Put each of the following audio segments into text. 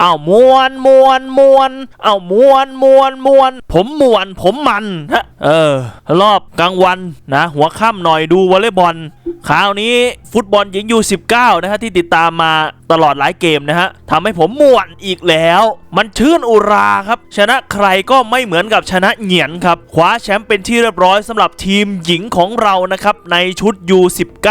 เอามวนมวนมวนเอามวนมวนมวน ผมมวน ผมมันฮะเออ รอบกลางวันนะ หัวค่ำหน่อยดูวอลเลย์บอลคราวนี้ฟุตบอลหญิงยู19นะฮะที่ติดตามมา ตลอดหลายเกมนะฮะทำให้ผมม่วนอีกแล้ว มันชื่นอุราครับ ชนะใครก็ไม่เหมือนกับชนะเหงียนครับคว้าแชมป์เป็นที่เรียบร้อยสำหรับทีมหญิงของเรานะครับในชุด U19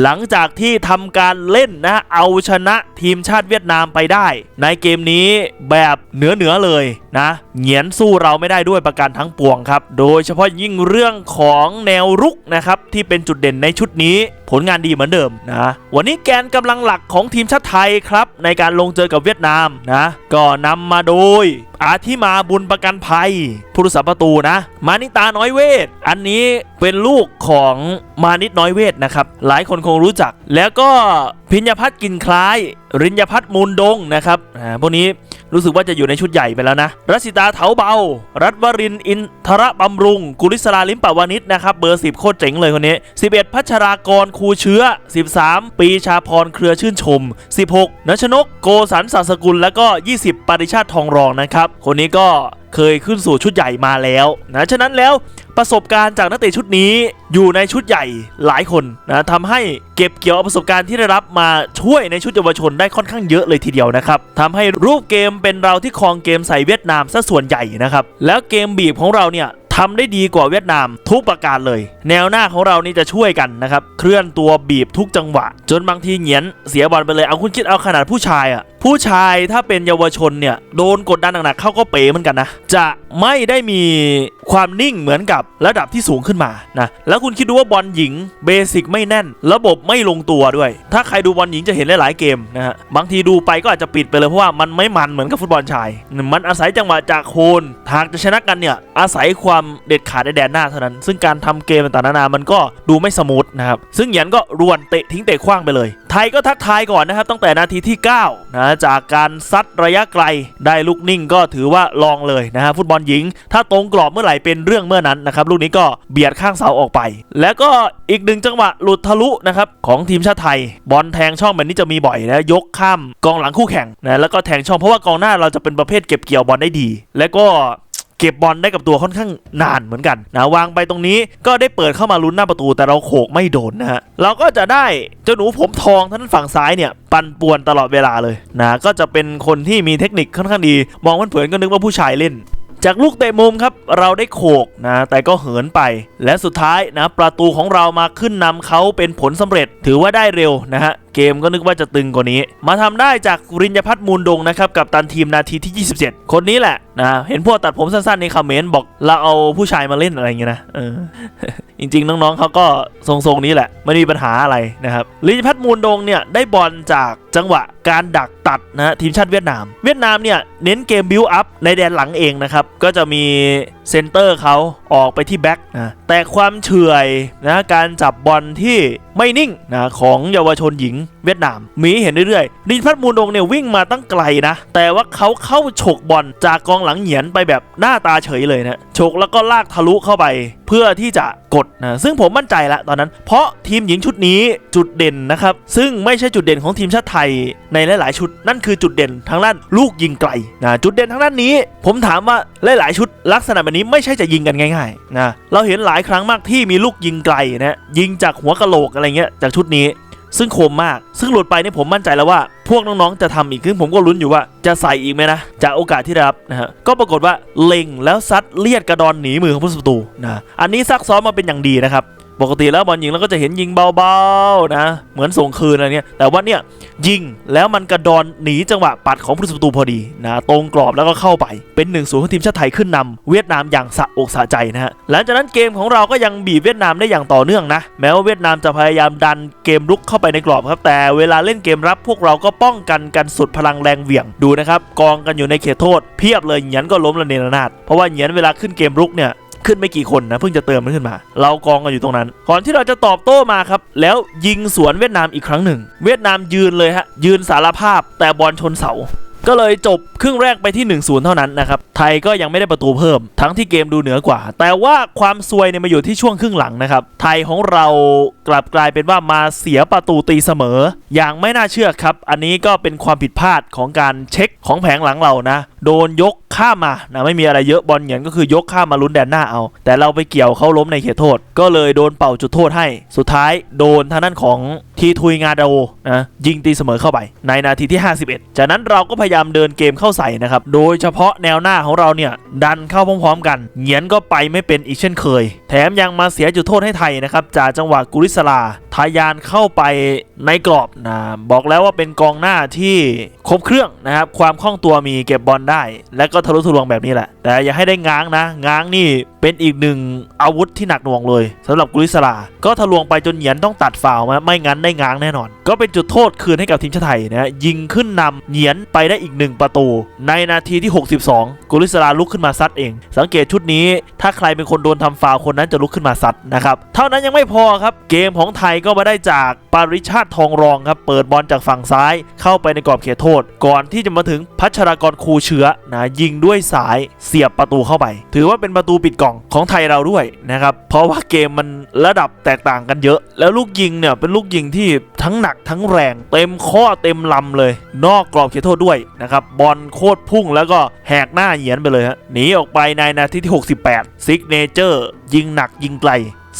หลังจากที่ทำการเล่นนะเอาชนะทีมชาติเวียดนามไปได้ ในเกมนี้แบบเหนือเหนือเลยนะเหงียนสู้เราไม่ได้ด้วยประการทั้งปวงครับ โดยเฉพาะยิ่งเรื่องของแนวรุกนะครับที่เป็นจุดเด่นในชุดนี้ ผลงานดีเหมือนเดิมนะวันนี้แกนกำลังหลักของทีมชาติไทยครับ ในการลงเจอกับเวียดนามนะก็นำมาโดยอาทิมาบุญประกันภัยผู้รักษาประตูนะ มานิตาน้อยเวท อันนี้เป็นลูกของมานิตน้อยเวทนะครับ หลายคนคงรู้จัก แล้วก็พิญญพัฒน์กินคล้าย ริญญพัฒน์มูลดงนะครับอ่าพวกนี้ รู้สึกว่าจะอยู่ในชุดใหญ่ไปแล้วนะ รัชิตาเถาเบา รัตวรินอินทรบำรุง กุลิศราลิมปวานิชนะครับ เบอร์ 10 โคตรเจ๋งเลยคนนี้ 11 พัชรากรคูเชื้อ 13 ปีชาพรเครือชื่นชม 16นชนก โกสันสาสกุล แล้วก็ 20 ปริชาติทองรองนะครับ คนนี้ก็ เคยขึ้นสู่ชุดใหญ่มาแล้วนะฉะนั้นแล้วประสบการณ์จากนักเตะชุดนี้อยู่ในชุดใหญ่หลายคนนะทำให้เก็บเกี่ยวประสบการณ์ที่ได้รับมาช่วยในชุดเยาวชนได้ค่อนข้างเยอะเลยทีเดียวนะครับทำให้รูปเกมเป็นเราที่ครองเกมใส่เวียดนามซะส่วนใหญ่นะครับแล้วเกมบีบของเราเนี่ย ทำได้ดีกว่าเวียดนามทุกประการเลย แนวหน้าของเรานี่จะช่วยกันนะครับ เคลื่อนตัวบีบทุกจังหวะ จนบางทีเหงียนเสียบอลไปเลยเอาคุณคิดเอาขนาดผู้ชายอะผู้ชายถ้าเป็นเยาวชนเนี่ยโดนกดดันหนักๆเข้าก็เป๋เหมือนกันนะจะไม่ได้มี ความนิ่งเหมือนกับระดับที่สูงขึ้นมานะแล้วคุณคิดดูว่าบอลหญิงเบสิกไม่แน่น ระบบไม่ลงตัวด้วย ถ้าใครดูบอลหญิงจะเห็นหลาย ๆ เกมนะฮะบางทีดูไปก็อาจจะปิดไปเลยเพราะว่ามันไม่มันเหมือนกับฟุตบอลชาย มันอาศัยจังหวะจากโคนหากจะชนะกันเนี่ยอาศัยความเด็ดขาดในแดนหน้าเท่านั้น ซึ่งการทำเกมต่างๆนานามันก็ดูไม่สมูทนะครับซึ่งหยียนก็รวนเตะทิ้งเตะขว้างไปเลยไทยก็ทักทายก่อนนะครับตั้งแต่นาทีที่9นะจากการซัดระยะไกลได้ลูกนิ่งก็ถือว่าลองเลยนะฮะฟุตบอลหญิง ถ้าตรงกรอบเมื่อไหร่เป็นเรื่องเมื่อนั้นนะครับลูกนี้ก็เบียดข้างเสาออกไป แล้วก็อีกหนึ่งจังหวะหลุดทะลุนะครับของทีมชาติไทย บอลแทงช่องแบบนี้จะมีบ่อยนะยกข้ามกองหลังคู่แข่งนะแล้วก็แทงช่องเพราะว่ากองหน้าเราจะเป็นประเภทเก็บเกี่ยวบอลได้ดี แล้วก็ เก็บบอลได้กับตัวค่อนข้างนานเหมือนกันนะวางไปตรงนี้ก็ได้เปิดเข้ามาลุ้นหน้าประตูแต่เราโขกไม่โดนนะฮะเราก็จะได้เจ้าหนูผมทองท่านฝั่งซ้ายเนี่ยปั่นป่วนตลอดเวลาเลยนะก็จะเป็นคนที่มีเทคนิคค่อนข้างดี มองเผินๆก็นึกว่าผู้ชายเล่น จากลูกเตะมุมครับเราได้โขกนะแต่ก็เหินไป และสุดท้ายนะประตูของเรามาขึ้นนำเขาเป็นผลสำเร็จถือว่าได้เร็วนะฮะเกมก็นึกว่าจะตึงกว่านี้ มาทำได้จากริญญพัฒน์มูลดงนะครับกับตันทีมนาทีที่ 27 คนนี้แหละนะเห็นพวกตัดผมสั้นๆในคอมเมนต์บอกเราเอาผู้ชายมาเล่นอะไรอย่างเงี้ยนะเออจริงๆ น้องๆเขาก็ทรงๆนี้แหละไม่มีปัญหาอะไรนะครับลินพัฒน์มูลดงเนี่ยได้บอลจากจังหวะการดักตัดนะทีมชาติเวียดนาม เวียดนามเนี่ย เน้นเกมบิวอัพในแดนหลังเองนะครับ ก็จะมีเซนเตอร์เขาออกไปที่แบ็กนะแต่ความเฉื่อยนะการจับบอลที่ไม่นิ่งนะของเยาวชนหญิงเวียดนาม มีให้เห็นเรื่อยๆลินพัฒน์มูลดงเนี่ยวิ่งมาตั้งไกลนะ แต่ว่าเขาเข้าฉกบอลจากกองหลังเหยียนไปแบบหน้าตาเฉยเลยนะฉกแล้วก็ลากทะลุเข้าไป เพื่อที่จะกดนะซึ่งผมมั่นใจละตอนนั้น เพราะทีมหญิงชุดนี้จุดเด่นนะครับซึ่งไม่ใช่จุดเด่นของทีมชาติไทยในหลาย ๆ ชุดนั่นคือจุดเด่นทางด้านลูกยิงไกลนะจุดเด่นทางด้านนี้ ผมถามว่าหลายๆชุดลักษณะแบบนี้ไม่ใช่จะยิงกันง่ายๆนะเราเห็นหลายครั้งมากที่มีลูกยิงไกลนะยิงจากหัวกะโหลกอะไรเงี้ยจากชุดนี้ ซึ่งคมมาก ซึ่งหลุดไปนี่ผมมั่นใจแล้วว่า พวกน้องๆจะทำอีกซึ่งผมก็ลุ้นอยู่ว่าจะใส่อีกไหมนะจากโอกาสที่ได้รับนะฮะก็ปรากฏว่าเล็งแล้วซัดเลียดกระดอนหนีมือของผู้ประตูนะอันนี้ซักซ้อมมาเป็นอย่างดีนะครับ ปกติแล้วบอลยิงเราก็จะเห็นยิงเบาๆนะ เหมือนส่งคืนอะไรเนี่ยแต่ว่าเนี่ยยิงแล้วมันกระดอนหนีจังหวะปัดของผู้ประตูพอดีนะตรงกรอบแล้วก็เข้าไปเป็น1นศูนย์ของทีมชาติไทยขึ้นนำเวียดนามอย่างสะอกสะใจนะฮะหลังจากนั้นเกมของเราก็ยังบีบเวียดนามได้อย่างต่อเนื่องนะ แม้ว่าเวียดนามจะพยายามดันเกมรุกเข้าไปในกรอบครับ แต่เวลาเล่นเกมรับพวกเราก็ป้องกันกันสุดพลังแรงเหวี่ยงดูนะครับกองกันอยู่ในเขตโทษเพียบเลยเหยียนก็ล้มระเนรนาดเพราะว่าเหยียนเวลาขึ้นเกมรุกเนี่ย ขึ้นไม่กี่คนนะเพิ่งจะเติมมันขึ้นมา เรากองกันอยู่ตรงนั้น ก่อนที่เราจะตอบโต้มาครับ แล้วยิงสวนเวียดนามอีกครั้งหนึ่ง เวียดนามยืนเลยฮะยืนสารภาพแต่บอลชนเสา ก็เลยจบครึ่งแรกไปที่ 1-0 เท่านั้นนะครับ ไทยก็ยังไม่ได้ประตูเพิ่ม ทั้งที่เกมดูเหนือกว่า แต่ว่าความซวยเนี่ยมาอยู่ที่ช่วงครึ่งหลังนะครับ ไทยของเรากลับกลายเป็นว่ามาเสียประตูตีเสมอ อย่างไม่น่าเชื่อครับ อันนี้ก็เป็นความผิดพลาดของการเช็คของแผงหลังเรานะ โดนยกข้ามมานะไม่มีอะไรเยอะบอลเหยียนก็คือยกข้ามมาลุ้นแดนหน้าเอา แต่เราไปเกี่ยวเขาล้มในเขตโทษ ก็เลยโดนเป่าจุดโทษให้ สุดท้ายโดนทางด้านของ ทีทุยงาดาโอนะยิงตีเสมอเข้าไป ในนาทีที่ 51 จากนั้นเราก็พยายามเดินเกมเข้าใส่นะครับ โดยเฉพาะแนวหน้าของเราเนี่ย ดันเข้าพร้อมๆกัน เหงียนก็ไปไม่เป็นอีกเช่นเคย แถมยังมาเสียจุดโทษให้ไทยนะครับจากจังหวะกุลิสลา ยานเข้าไปในกรอบนะบอกแล้วว่าเป็นกองหน้าที่ครบเครื่องนะครับ ความคล่องตัวมีเก็บบอลได้ และก็ทะลุทะลวงแบบนี้แหละ แต่อย่าให้ได้ง้างนะ ง้างนี่เป็นอีกหนึ่งอาวุธที่หนักหน่วงเลยสำหรับกุลิสลา ก็ทะลวงไปจนเหยียนต้องตัดฝ่าวมาไม่งั้นได้ง้างแน่นอน ก็เป็นจุดโทษคืนให้กับทีมชาติไทยนะยิงขึ้นนำเหยียนไปได้อีกหนึ่งประตู ในนาทีที่ 62 กุลิสลาลุกขึ้นมาซัดเอง สังเกตชุดนี้ ถ้าใครเป็นคนโดนทำฟาวคนนั้นจะลุกขึ้นมาซัดนะครับเท่านั้นยังไม่พอครับเกมของไทยก็ก็มาได้จากปาริชาติทองรองครับเปิดบอลจากฝั่งซ้ายเข้าไปในกรอบเขตโทษ ก่อนที่จะมาถึงพัชรากรคูเชื้อนะยิงด้วยสายเสียบประตูเข้าไป ถือว่าเป็นประตูปิดกล่องของไทยเราด้วยนะครับเพราะว่าเกมมันระดับแตกต่างกันเยอะ แล้วลูกยิงเนี่ยเป็นลูกยิงที่ทั้งหนักทั้งแรง เต็มข้อเต็มลำเลย นอกกรอบเขตโทษด้วยนะครับบอลโคตรพุ่งแล้วก็แหกหน้าเหยียนไปเลยฮะหนีออกไปในนาทีที่ 68ซิกเนเจอร์ยิงหนักยิงไกล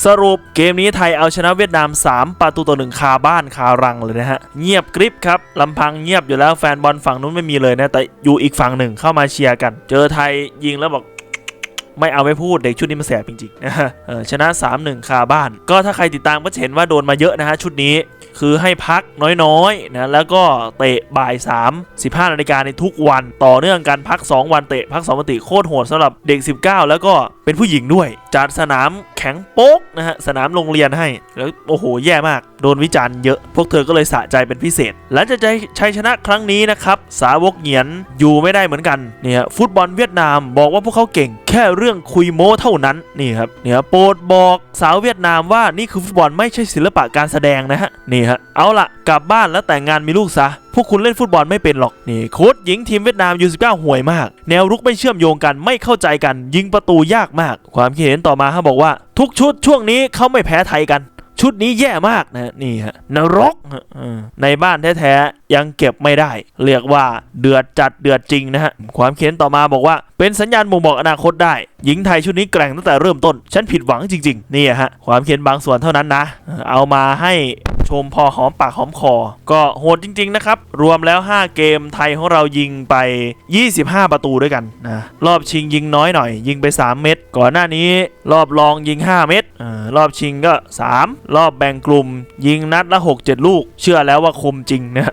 สรุปเกมนี้ไทยเอาชนะเวียดนาม 3 ประตูต่อหนึ่งคาบ้านคารังเลยนะฮะ เงียบกริบครับลำพังเงียบอยู่แล้วแฟนบอลฝั่งนู้นไม่มีเลยนะ แต่อยู่อีกฝั่งหนึ่งเข้ามาเชียร์กัน เจอไทยยิงแล้วบอก ไม่เอาไม่พูดเด็กชุดนี้มันแสบจริงๆนะฮะชนะ 3-1 คาบ้าน ก็ถ้าใครติดตามก็จะเห็นว่าโดนมาเยอะนะฮะชุดนี้คือให้พักน้อยๆนะแล้วก็เตะบ่าย 3 15นาฬิกาในทุกวันต่อเนื่องกันพัก 2 วันเตะพัก2วันเตะโคตรโหดสำหรับเด็ก 19 แล้วก็เป็นผู้หญิงด้วยจัดสนามแข็งโป๊กนะฮะสนามโรงเรียนให้แล้วโอ้โหแย่มาก โดนวิจารณ์เยอะ พวกเธอก็เลยสะใจเป็นพิเศษ หลังจากชัยชนะครั้งนี้นะครับ สาวกเหงียนอยู่ไม่ได้เหมือนกันเนี่ยฟุตบอลเวียดนามบอกว่าพวกเขาเก่ง แค่เรื่องคุยโม้เท่านั้นนี่ครับเนี่ยโปรดบอกสาวเวียดนามว่านี่คือฟุตบอลไม่ใช่ศิลปะการแสดงนะฮะนี่ฮะเอาละกลับบ้านแล้วแต่งงานมีลูกซะพวกคุณเล่นฟุตบอลไม่เป็นหรอกนี่โค้ชหญิงทีมเวียดนามยู19ห่วยมาก แนวรุกไม่เชื่อมโยงกันไม่เข้าใจกัน ยิงประตูยากมาก ความคิดเห็นต่อมาฮะบอกว่า ทุกชุดช่วงนี้เขาไม่แพ้ไทยกัน ชุดนี้แย่มากนะนี่ฮะนรกในบ้านแท้ๆ ยังเก็บไม่ได้ เรียกว่าเดือดจัดเดือดจริงนะฮะ ความเขียนต่อมาบอกว่า เป็นสัญญาณบ่งบอกอนาคตได้ หญิงไทยชุดนี้แกร่งตั้งแต่เริ่มต้น ฉันผิดหวังจริง ๆ นี่ฮะ ความเขียนบางส่วนเท่านั้นนะ เอามาให้ชมพอหอมปากหอมคอ ก็โหดจริง ๆ นะครับ รวมแล้ว 5 เกมไทยของเรายิงไป 25 ประตูด้วยกันนะ รอบชิงยิงน้อยหน่อย ยิงไป 3 เม็ด ก่อนหน้านี้รอบรองยิง 5 เม็ดรอบชิงก็ 3 รอบแบ่งกลุ่ม ยิงนัดละ 6-7 ลูก เชื่อแล้วว่าคมจริงนะ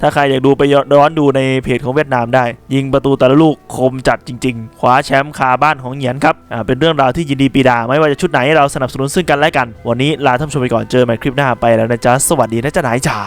ถ้าใครอยากดูไปย้อนดูในเพจของเวียดนามได้ ยิงประตูแต่ละลูกคมจัดจริงๆคว้าแชมป์คาบ้านของเหยียนครับเป็นเรื่องราวที่ยินดีปีดา ไม่ว่าจะชุดไหนเราสนับสนุนซึ่งกันและกัน วันนี้ลาท่านชมไปก่อนเจอใหม่คลิปหน้าไปแล้วนะจ๊ะสวัสดีนะจ๊ะนายจ๋า